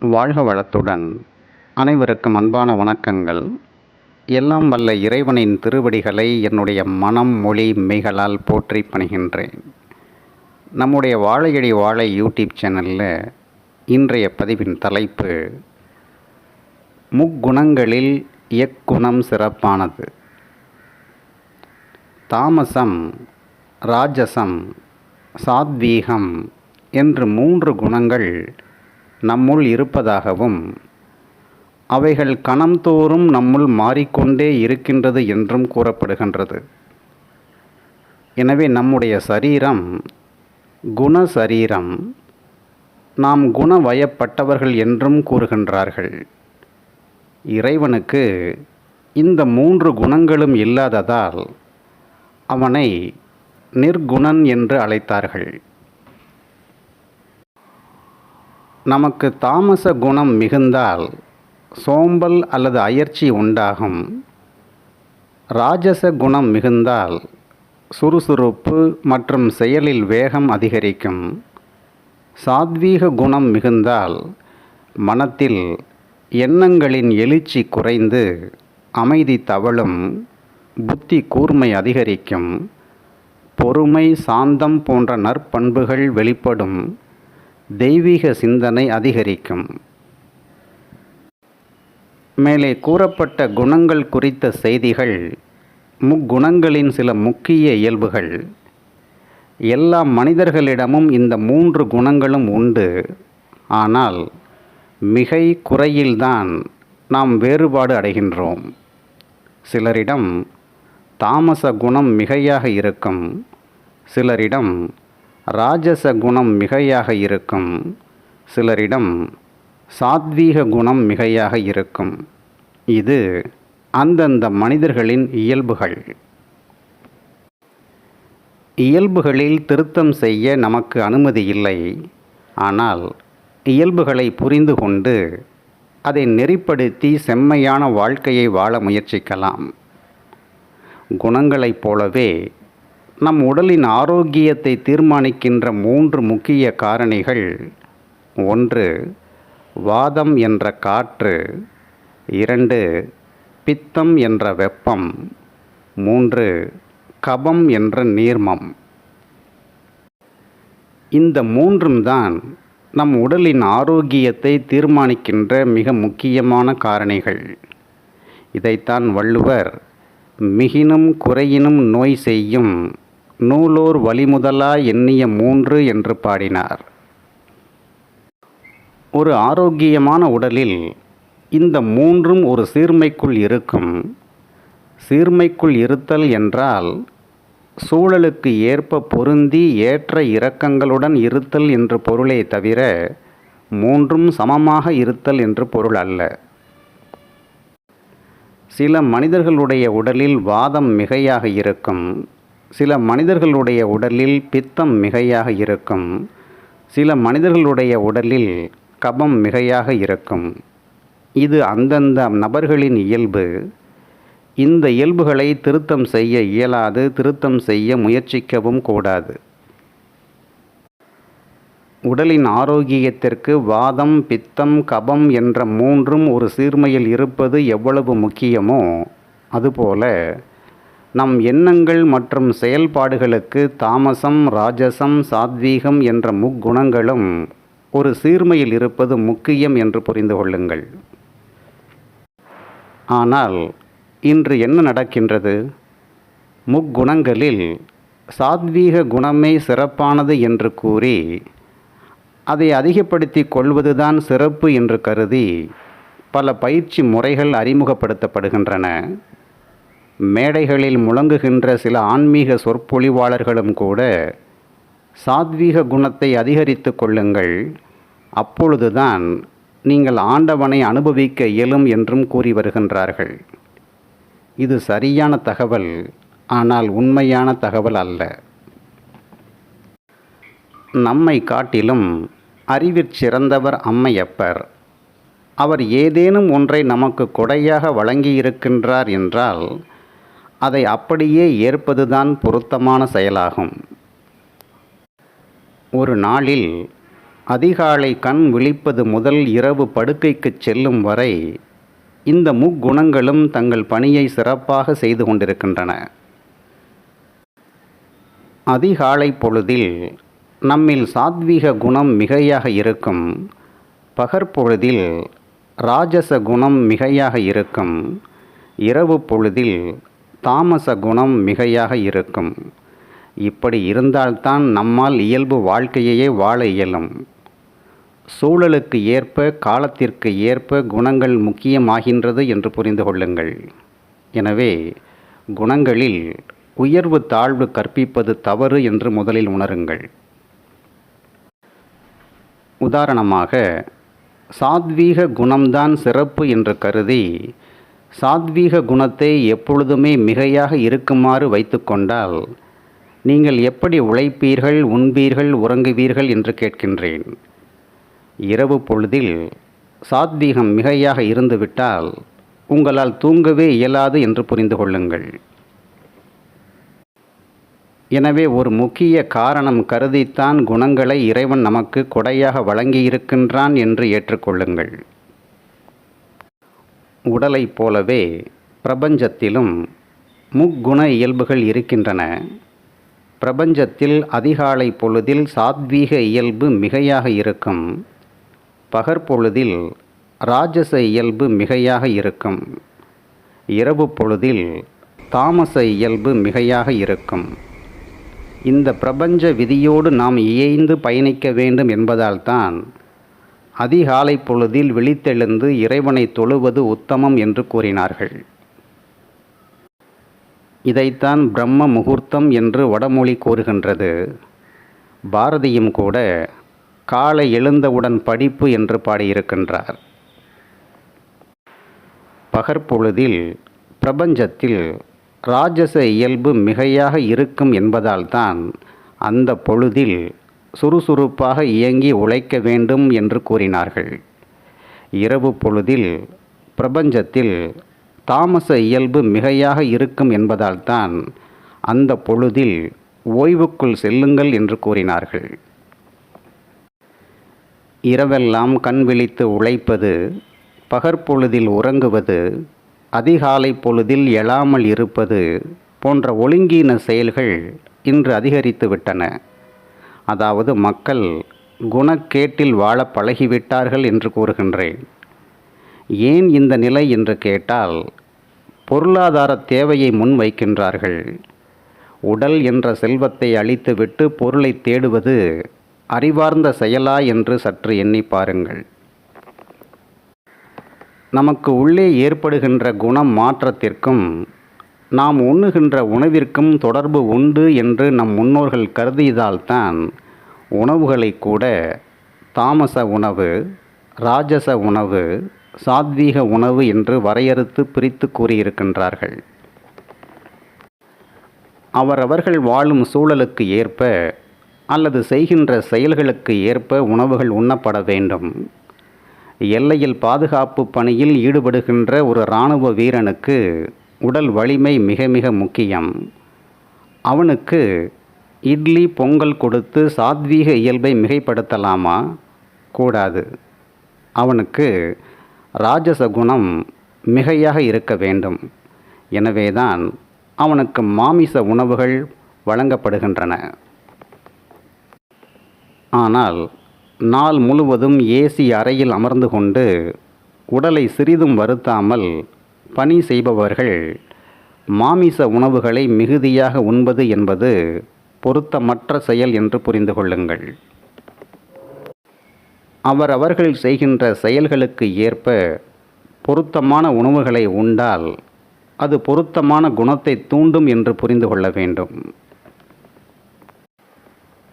வாழ்க வளத்துடன். அனைவருக்கும் அன்பான வணக்கங்கள். எல்லாம் வல்ல இறைவனின் திருவடிகளை என்னுடைய மனம் மொழி மெய்களால் போற்றி பணிகின்றேன். நம்முடைய வாழையடி வாழை யூடியூப் சேனலில் இன்றைய பதிவின் தலைப்பு முக்குணங்களில் எக்குணம் சிறப்பானது. தாமசம் ராஜசம் சாத்வீகம் என்று மூன்று குணங்கள் நம்முள் இருப்பதாகவும் அவைகள் கணம்தோறும் நம்முள் மாறிக்கொண்டே இருக்கின்றது என்றும் கூறப்படுகின்றது. எனவே நம்முடைய சரீரம் குண சரீரம் நாம் குணவயப்பட்டவர்கள் என்றும் கூறுகின்றார்கள். இறைவனுக்கு இந்த மூன்று குணங்களும் இல்லாததால் அவனை நிர்குணன் என்று அழைத்தார்கள். நமக்கு தாமச குணம் மிகுந்தால் சோம்பல் அல்லது அயற்சி உண்டாகும். ராஜச குணம் மிகுந்தால் சுறுசுறுப்பு மற்றும் செயலில் வேகம் அதிகரிக்கும். சாத்வீக குணம் மிகுந்தால் மனத்தில் எண்ணங்களின் எழுச்சி குறைந்து அமைதி தவழும் புத்தி கூர்மை அதிகரிக்கும் பொறுமை சாந்தம் போன்ற நற்பண்புகள் வெளிப்படும். தெய்வீக சிந்தனை அதிகரிக்கும். மேலே கூறப்பட்ட குணங்கள் குறித்த செய்திகள் முக்குணங்களின் சில முக்கிய இயல்புகள். எல்லா மனிதர்களிடமும் இந்த மூன்று குணங்களும் உண்டு. ஆனால் மிகை குறையில்தான் நாம் வேறுபாடு அடைகின்றோம். சிலரிடம் தாமச குணம் மிகையாக இருக்கும். சிலரிடம் ராஜச குணம் மிகையாக இருக்கும். சிலரிடம் சாத்வீக குணம் மிகையாக இருக்கும். இது அந்தந்த மனிதர்களின் இயல்புகள். இயல்புகளில் திருத்தம் செய்ய நமக்கு அனுமதி இல்லை. ஆனால் இயல்புகளை புரிந்து கொண்டு அதை நெறிப்படுத்தி செம்மையான வாழ்க்கையை வாழ முயற்சிக்கலாம். குணங்களைப் போலவே நம் உடலின் ஆரோக்கியத்தை தீர்மானிக்கின்ற மூன்று முக்கிய காரணிகள். ஒன்று வாதம் என்ற காற்று. இரண்டு பித்தம் என்ற வெப்பம். மூன்று கபம் என்ற நீர்மம். இந்த மூன்றும் தான் நம் உடலின் ஆரோக்கியத்தை தீர்மானிக்கின்ற மிக முக்கியமான காரணிகள். இதைத்தான் வள்ளுவர் மிகினும் குறையினும் நோய் செய்யும் நூலோர் வழிமுதலா எண்ணிய மூன்று என்று பாடினார். ஒரு ஆரோக்கியமான உடலில் இந்த மூன்றும் ஒரு சீர்மைக்குள் இருக்கும். சீர்மைக்குள் இருத்தல் என்றால் சூழலுக்கு ஏற்ப பொருந்தி ஏற்ற இரக்கங்களுடன் இருத்தல் என்று பொருளே தவிர மூன்றும் சமமாக இருத்தல் என்று பொருள் அல்ல. சில மனிதர்களுடைய உடலில் வாதம் மிகையாக இருக்கும். சில மனிதர்களுடைய உடலில் பித்தம் மிகையாக இருக்கும். சில மனிதர்களுடைய உடலில் கபம் மிகையாக இருக்கும். இது அந்தந்த நபர்களின் இயல்பு. இந்த இயல்புகளை திருத்தம் செய்ய இயலாது திருத்தம் செய்ய முயற்சிக்கவும் கூடாது. உடலின் ஆரோக்கியத்திற்கு வாதம் பித்தம் கபம் என்ற மூன்றும் ஒரு சீர்மையில் இருப்பது எவ்வளவு முக்கியமோ அதுபோல நம் எண்ணங்கள் மற்றும் செயல்பாடுகளுக்கு தாமசம் ராஜசம் சாத்வீகம் என்ற முக்குணங்களும் ஒரு சீர்மையில் இருப்பது முக்கியம் என்று புரிந்து கொள்ளுங்கள். ஆனால் இன்று என்ன நடக்கின்றது? முக்குணங்களில் சாத்வீக குணமே சிறப்பானது என்று கூறி அதை அதிகப்படுத்தி கொள்வதுதான் சிறப்பு என்று கருதி பல பயிற்சி முறைகள் அறிமுகப்படுத்தப்படுகின்றன. மேடைகளில் முழங்குகின்ற சில ஆன்மீக சொற்பொழிவாளர்களும் கூட சாத்வீக குணத்தை அதிகரித்து கொள்ளுங்கள். அப்பொழுதுதான் நீங்கள் ஆண்டவனை அனுபவிக்க இயலும் என்றும் கூறி வருகின்றார்கள். இது சரியான தகவல் ஆனால் உண்மையான தகவல் அல்ல. நம்மை காட்டிலும் அறிவிற் சிறந்தவர் அம்மையப்பர். அவர் ஏதேனும் ஒன்றை நமக்கு கொடையாக வழங்கியிருக்கின்றார் என்றால் அதை அப்படியே ஏற்பதுதான் பொருத்தமான செயலாகும். ஒரு நாளில் அதிகாலை கண் விழிப்பது முதல் இரவு படுக்கைக்குச் செல்லும் வரை இந்த முக்குணங்களும் தங்கள் பணியை சிறப்பாக செய்து கொண்டிருக்கின்றன. அதிகாலை பொழுதில் நம்மில் சாத்வீக குணம் மிகையாக இருக்கும். பகற்பொழுதில் ராஜச குணம் மிகையாக இருக்கும். இரவு பொழுதில் தாமச குணம் மிகையாக இருக்கும். இப்படி இருந்தால்தான் நம்மால் இயல்பு வாழ்க்கையையே வாழ இயலும். சூழலுக்கு ஏற்ப காலத்திற்கு ஏற்ப குணங்கள் முக்கியமாகின்றது என்று புரிந்து கொள்ளுங்கள். எனவே குணங்களில் உயர்வு தாழ்வு கற்பிப்பது தவறு என்று முதலில் உணருங்கள். உதாரணமாக சாத்வீக குணம்தான் சிறப்பு என்று கருதி சாத்வீக குணத்தை எப்பொழுதுமே மிகையாக இருக்குமாறு வைத்துக்கொண்டால் நீங்கள் எப்படி உழைப்பீர்கள் உண்பீர்கள் உறங்குவீர்கள் என்று கேட்கின்றேன். இரவு பொழுதில் சாத்வீகம் மிகையாக இருந்துவிட்டால் உங்களால் தூங்கவே இயலாது என்று புரிந்து கொள்ளுங்கள். எனவே ஒரு முக்கிய காரணம் கருதித்தான் குணங்களை இறைவன் நமக்கு கொடையாக வழங்கியிருக்கின்றான் என்று ஏற்றுக்கொள்ளுங்கள். உடலைப் போலவே பிரபஞ்சத்திலும் முக்குண இயல்புகள் இருக்கின்றன. பிரபஞ்சத்தில் அதிகாலை பொழுதில் சாத்வீக இயல்பு மிகையாக இருக்கும். பகற்பொழுதில் ராஜச இயல்பு மிகையாக இருக்கும். இரவு பொழுதில் தாமச இயல்பு மிகையாக இருக்கும். இந்த பிரபஞ்ச விதியோடு நாம் இயைந்து பயணிக்க வேண்டும் என்பதால்தான் அதிகாலை பொழுதில் விழித்தெழுந்து இறைவனை தொழுவது உத்தமம் என்று கூறினார்கள். இதைத்தான் பிரம்ம முகூர்த்தம் என்று வடமொழி கூறுகின்றது. பாரதியும் கூட காலை எழுந்தவுடன் படிப்பு என்று பாடியிருக்கின்றார். பகற்பொழுதில் பிரபஞ்சத்தில் ராஜச இயல்பு மிகையாக இருக்கும் என்பதால்தான் அந்த பொழுதில் சுறுசுறுப்பாக இயங்கி உழைக்க வேண்டும் என்று கூறினார்கள். இரவு பொழுதில் பிரபஞ்சத்தில் தாமச இயல்பு மிகையாக இருக்கும் என்பதால்தான் அந்த பொழுதில் ஓய்வுக்குள் செல்லுங்கள் என்று கூறினார்கள். இரவெல்லாம் கண் விழித்து உழைப்பது பகற்பொழுதில் உறங்குவது அதிகாலை பொழுதில் எழாமல் இருப்பது போன்ற ஒழுங்கீன செயல்கள் இன்று அதிகரித்து விட்டன. அதாவது மக்கள் குணக்கேட்டில் வாழ பழகிவிட்டார்கள் என்று கூறுகின்றேன். ஏன் இந்த நிலை என்று கேட்டால் பொருளாதார தேவையை முன்வைக்கின்றார்கள். உடல் என்ற செல்வத்தை அழித்துவிட்டு பொருளை தேடுவது அறிவார்ந்த செயலா என்று சற்று எண்ணி பாருங்கள். நமக்கு உள்ளே ஏற்படுகின்ற குணம் மாற்றத்திற்கும் நாம் உண்ணுகின்ற உணவிற்கும் தொடர்பு உண்டு என்று நம் முன்னோர்கள் கருதியதால்தான் உணவுகளை கூட தாமச உணவு ராஜச உணவு சாத்வீக உணவு என்று வரையறுத்து பிரித்து கூறியிருக்கின்றார்கள். அவரவர்கள் வாழும் சூழலுக்கு ஏற்ப அல்லது செய்கின்ற செயல்களுக்கு ஏற்ப உணவுகள் உண்ணப்பட வேண்டும். எல்லையில் பாதுகாப்பு பணியில் ஈடுபடுகின்ற ஒரு இராணுவ வீரனுக்கு உடல் வலிமை மிக மிக முக்கியம். அவனுக்கு இட்லி பொங்கல் கொடுத்து சாத்வீக இயல்பை மிகைப்படுத்தலாமா? கூடாது. அவனுக்கு ராஜச குணம் மிகையாக இருக்க வேண்டும். எனவேதான் அவனுக்கு மாமிச உணவுகள் வழங்கப்படுகின்றன. ஆனால் நாள் முழுவதும் ஏசி அறையில் அமர்ந்து கொண்டு உடலை சிறிதும் வருத்தாமல் பணி செய்பவர்கள் மாமிச உணவுகளை மிகுதியாக உண்பது என்பது பொருத்தமற்ற செயல் என்று புரிந்து கொள்ளுங்கள். அவர் அவர்கள் செய்கின்ற செயல்களுக்கு ஏற்ப பொருத்தமான உணவுகளை உண்டால் அது பொருத்தமான குணத்தை தூண்டும் என்று புரிந்து கொள்ள வேண்டும்.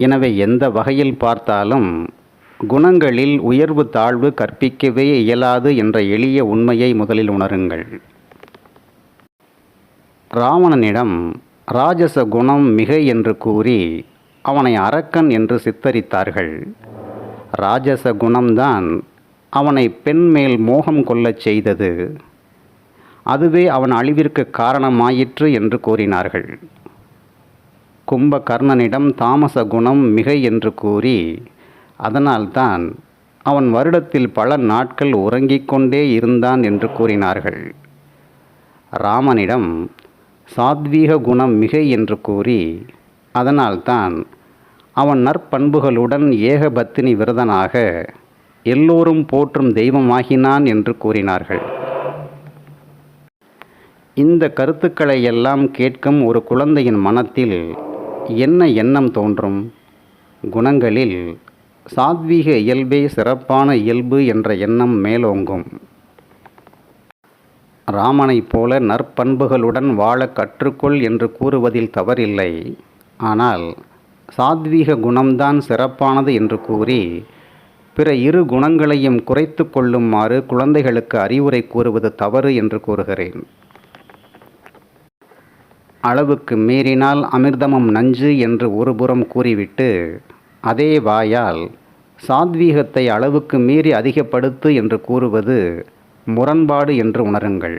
எனவே எந்த வகையில் பார்த்தாலும் குணங்களில் உயர்வு தாழ்வு கற்பிக்கவே இயலாது என்ற எளிய உண்மையை முதலில் உணருங்கள். ராவணனிடம் ராஜச குணம் மிகை என்று கூறி அவனை அரக்கன் என்று சித்தரித்தார்கள். ராஜச குணம்தான் அவனை பெண் மேல் மோகம் கொள்ளச் செய்தது. அதுவே அவன் அழிவிற்கு காரணமாயிற்று என்று கூறினார்கள். கும்பகர்ணனிடம் தாமச குணம் மிகை என்று கூறி அதனால்தான் அவன் வருடத்தில் பல நாட்கள் உறங்கிக் கொண்டே இருந்தான் என்று கூறினார்கள். ராமனிடம் சாத்வீக குணம் மிகை என்று கூறி அதனால்தான் அவன் நற்பண்புகளுடன் ஏகபத்தினி விரதனாக எல்லோரும் போற்றும் தெய்வமாகினான் என்று கூறினார்கள். இந்த கருத்துக்களை எல்லாம் கேட்கும் ஒரு குழந்தையின் மனத்தில் என்ன எண்ணம் தோன்றும்? குணங்களில் சாத்வீக இயல்பே சிறப்பான இயல்பு என்ற எண்ணம் மேலோங்கும். ராமனைப் போல நற்பண்புகளுடன் வாழ கற்றுக்கொள் என்று கூறுவதில் தவறில்லை. ஆனால் சாத்வீக குணம்தான் சிறப்பானது என்று கூறி பிற இரு குணங்களையும் குறைத்து கொள்ளுமாறு குழந்தைகளுக்கு அறிவுரை கூறுவது தவறு என்று கூறுகிறேன். அளவுக்கு மீறினால் அமிர்தமும் நஞ்சு என்று ஒருபுறம் கூறிவிட்டு அதே வாயால் சாத்வீகத்தை அளவுக்கு மீறி அதிகப்படுத்து என்று கூறுவது முரண்பாடு என்று உணருங்கள்.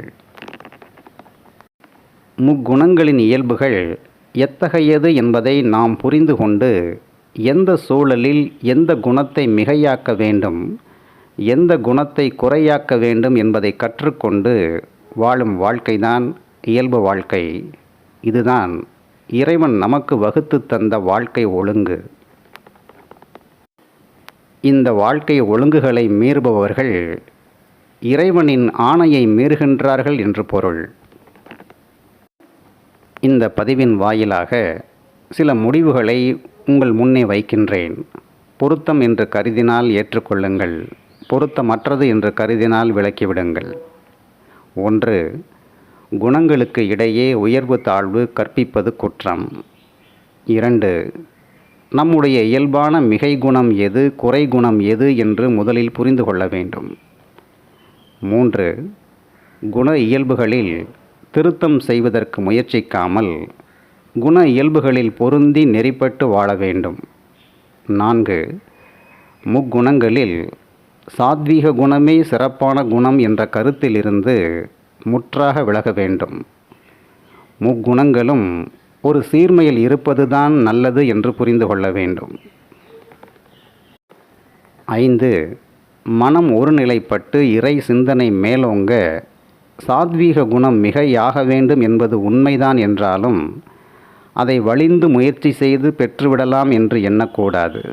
முக்குணங்களின் இயல்புகள் எத்தகையது என்பதை நாம் புரிந்து கொண்டு எந்த சூழலில் எந்த குணத்தை மிகையாக்க வேண்டும் எந்த குணத்தை குறையாக்க வேண்டும் என்பதை கற்றுக்கொண்டு வாழும் வாழ்க்கைதான் இயல்பு வாழ்க்கை. இதுதான் இறைவன் நமக்கு வகுத்து தந்த வாழ்க்கை ஒழுங்கு. இந்த வாழ்க்கை ஒழுங்குகளை மீறுபவர்கள் இறைவனின் ஆணையை மீறுகின்றார்கள் என்று பொருள். இந்த பதிவின் வாயிலாக சில முடிவுகளை உங்கள் முன்னே வைக்கின்றேன். பொருத்தம் என்று கருதினால் ஏற்றுக்கொள்ளுங்கள். பொருத்தமற்றது என்று கருதினால் விலக்கிவிடுங்கள் ஒன்று குணங்களுக்கு இடையே உயர்வு தாழ்வு கற்பிப்பது குற்றம். இரண்டு நம்முடைய இயல்பான மிகை குணம் எது குறை குணம் எது என்று முதலில் புரிந்து கொள்ள வேண்டும். மூன்று குண இயல்புகளில் திருத்தம் செய்வதற்கு முயற்சிக்காமல் குண இயல்புகளில் பொருந்தி நெறிப்பட்டு வாழ வேண்டும். நான்கு முக்குணங்களில் சாத்வீக குணமே சிறப்பான குணம் என்ற கருத்திலிருந்து முற்றாக விலக வேண்டும். முக்குணங்களும் ஒரு சீர்மையில் இருப்பதுதான் நல்லது என்று புரிந்து கொள்ள வேண்டும். ஐந்து மனம் ஒருநிலைப்பட்டு இறை சிந்தனை மேலோங்க சாத்வீக குணம் மிகையாக வேண்டும் என்பது உண்மைதான் என்றாலும் அதை வலிந்து முயற்சி செய்து பெற்றுவிடலாம் என்று எண்ணக்கூடாது.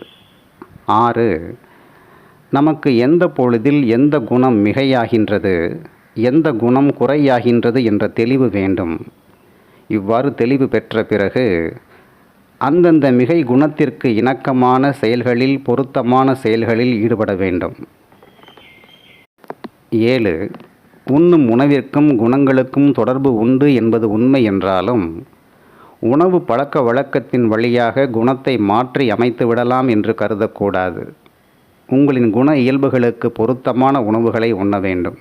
ஆறு நமக்கு எந்த பொழுதில் எந்த குணம் மிகையாகின்றது எந்த குணம் குறையாகின்றது என்ற தெளிவு வேண்டும். இவ்வாறு தெளிவு பெற்ற பிறகு அந்தந்த மிகை குணத்திற்கு இணக்கமான செயல்களில் பொருத்தமான செயல்களில் ஈடுபட வேண்டும். ஏழு உண்ணும் உணவிற்கும் குணங்களுக்கும் தொடர்பு உண்டு என்பது உண்மை என்றாலும் உணவு பழக்க வழக்கத்தின் வழியாக குணத்தை மாற்றி அமைத்து விடலாம் என்று கருதக்கூடாது. உங்களின் குண இயல்புகளுக்கு பொருத்தமான உணவுகளை உண்ண வேண்டும்.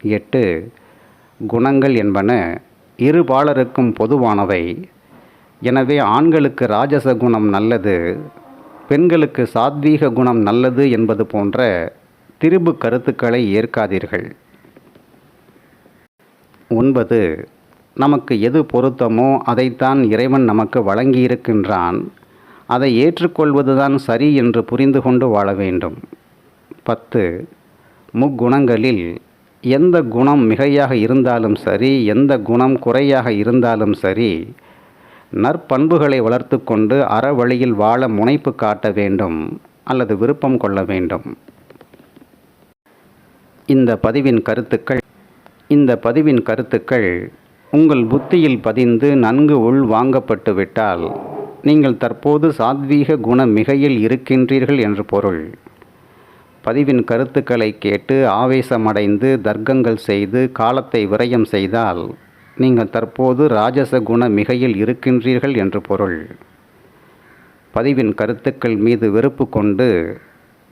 எட்டு குணங்கள் என்பன இரு பாலருக்கும் பொதுவானவை. எனவே ஆண்களுக்கு ராஜச குணம் நல்லது பெண்களுக்கு சாத்வீக குணம் நல்லது என்பது போன்ற திரும்பு கருத்துக்களை ஏற்காதீர்கள். ஒன்பது நமக்கு எது பொருத்தமோ அதைத்தான் இறைவன் நமக்கு வழங்கியிருக்கின்றான். அதை ஏற்றுக்கொள்வதுதான் சரி என்று புரிந்து கொண்டு வாழ வேண்டும். பத்து முக்குணங்களில் எந்த குணம் மிகையாக இருந்தாலும் சரி எந்த குணம் குறையாக இருந்தாலும் சரி நற்பண்புகளை வளர்த்து கொண்டு அற வழியில் வாழ முனைப்பு காட்ட வேண்டும் அல்லது விருப்பம் கொள்ள வேண்டும். இந்த பதிவின் கருத்துக்கள் இந்த பதிவின் கருத்துக்கள் உங்கள் புத்தியில் பதிந்து நன்கு உள் வாங்கப்பட்டு விட்டால் நீங்கள் தற்போது சாத்வீக குண மிகையில் இருக்கின்றீர்கள் என்று பொருள். பதிவின் கருத்துக்களை கேட்டு ஆவேசமடைந்து தர்க்கங்கள் செய்து காலத்தை விரயம் செய்தால் நீங்கள் தற்போது ராஜச குண மிகையில் இருக்கின்றீர்கள் என்று பொருள். பதிவின் கருத்துக்கள் மீது வெறுப்பு கொண்டு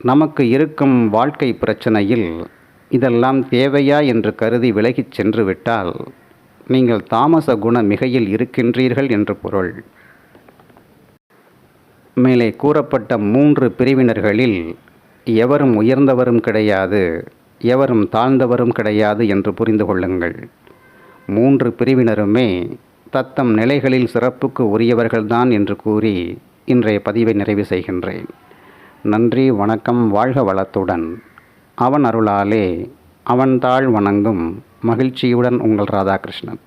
நமக்கு இருக்கும் வாழ்க்கை பிரச்சனையில் இதெல்லாம் தேவையா என்று கருதி விலகிச் சென்று விட்டால் நீங்கள் தாமச குண மிகையில் இருக்கின்றீர்கள் என்று பொருள். மேலே கூறப்பட்ட மூன்று பிரிவினர்களில் எவரும் உயர்ந்தவரும் கிடையாது எவரும் தாழ்ந்தவரும் கிடையாது என்று புரிந்து கொள்ளுங்கள். மூன்று பிரிவினருமே தத்தம் நிலைகளில் சிறப்புக்கு உரியவர்கள்தான் என்று கூறி இன்றைய பதிவை நிறைவு செய்கின்றேன். நன்றி வணக்கம் வாழ்க வளத்துடன். அவன் அருளாலே அவன் தாழ் வணங்கும் மகிழ்ச்சியுடன் உங்கள் ராதாகிருஷ்ணன்.